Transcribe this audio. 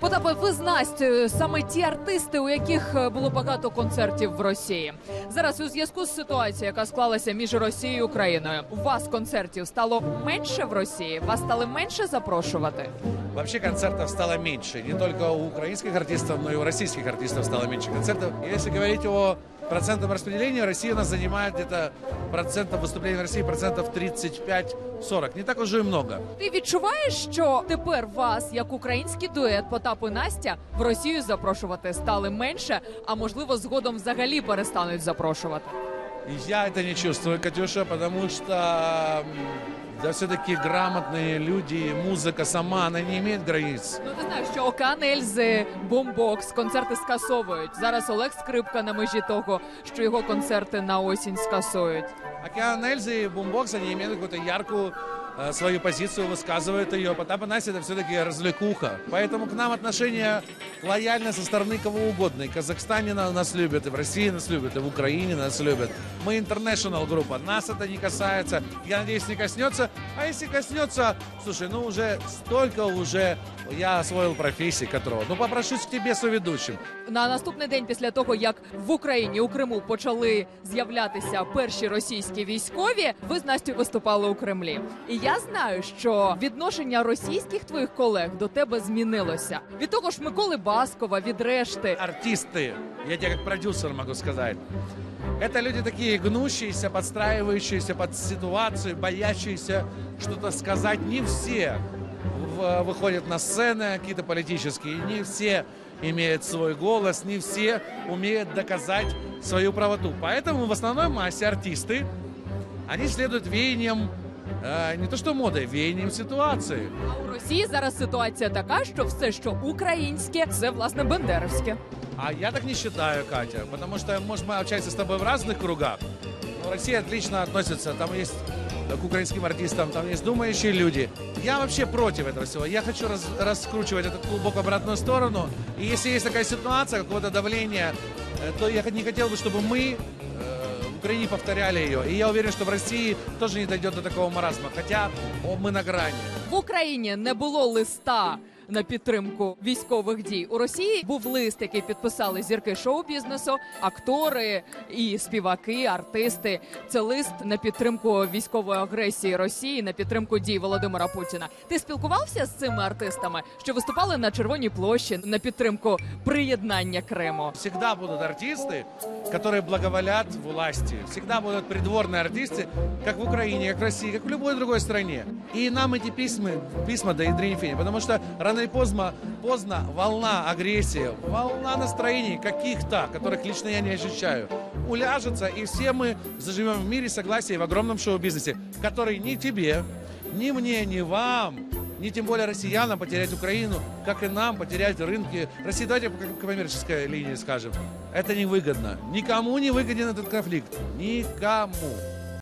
Потапе, ви з саме ті артисти, у яких е, було багато концертів в Росії. Зараз у зв'язку з ситуацією, яка склалася між Росією і Україною, у вас концертів стало менше в Росії? Вас стали менше запрошувати? Вообще концертов стало меньше. Не только у украинских артистов, но и у российских артистов стало меньше концертов. якщо говорить о процентном распределения Россия у нас занимает где-то процентов выступления России процентов 35-40. Не так уже и много. Ти відчуваєш, що тепер вас, як український дует Потап і Настя, в Росію запрошувати стали менше, а можливо, згодом взагалі перестануть запрошувати? И я это не чувствую, Катюша, потому что м, да все-таки грамотные люди, музыка сама, она не имеет границ. Ну ти знаєш, що Океан Ельзи, Бомбокс, концерти скасовують. Зараз Олег Скрипка на межі того, що його концерти на осінь скасують. Океан Эльзы и Бумбокс, они имеют какую-то яркую э, свою позицию, высказывают ее. Потап и Настя это все-таки развлекуха. Поэтому к нам отношение лояльно со стороны кого угодно. И в Казахстане на- нас любят, и в России нас любят, и в Украине нас любят. Мы international группа, нас это не касается. Я надеюсь, не коснется. А если коснется, слушай, ну уже столько уже я освоил профессии, которого. Ну попрошусь к тебе соведущим. На наступний день після того, як в Україні у Криму почали з'являтися перші російські військові, ви з Настю виступали у Кремлі. І я знаю, що відношення російських твоїх колег до тебе змінилося. Від того ж Миколи Баскова, від решти. артисты, я тебе как продюсер могу сказать, это люди такие гнущиеся, подстраивающиеся под ситуацию, боящиеся что-то сказать. Не все в- выходят на сцены какие-то политические, не все имеют свой голос, не все умеют доказать свою правоту. Поэтому в основной массе артисты, они следуют веяниям, э, не то что модой, веяниям ситуации. А у Росії зараз ситуація така, що все, що українське, це власне бендерівське. А я так не считаю, Катя, потому что, может, мы общаемся с тобой в разных кругах, но Россия отлично относится, там есть э, к украинским артистам, там есть думающие люди. Я вообще против этого всего. Я хочу раз- раскручивать этот клубок в обратную сторону. И если есть такая ситуация, какое-то давление, э, то я не хотел бы, чтобы мы э, в Украине повторяли ее. И я уверен, что в России тоже не дойдет до такого маразма. Хотя мы на грани. В Украине не было листа на підтримку військових дій. У Росії був лист, який підписали зірки шоу-бізнесу, актори і співаки, артисти. Це лист на підтримку військової агресії Росії, на підтримку дій Володимира Путіна. Ти спілкувався з цими артистами, що виступали на Червоній площі на підтримку приєднання Криму? Всегда будут артисты, которые благоволят власти. Всегда будут придворные артисты, как в Украине, как в России, как в любой другой стране. И нам эти письма, письма до ядрени фени, потому что рано или поздно, поздно волна агрессии, волна настроений каких-то, которых лично я не ощущаю, уляжется, и все мы заживем в мире согласия в огромном шоу-бизнесе, который ни тебе, ни мне, ни вам ни тем более россиянам потерять Украину, как и нам потерять рынки России. Давайте по коммерческой линии скажем. Это невыгодно. Никому не выгоден этот конфликт. Никому.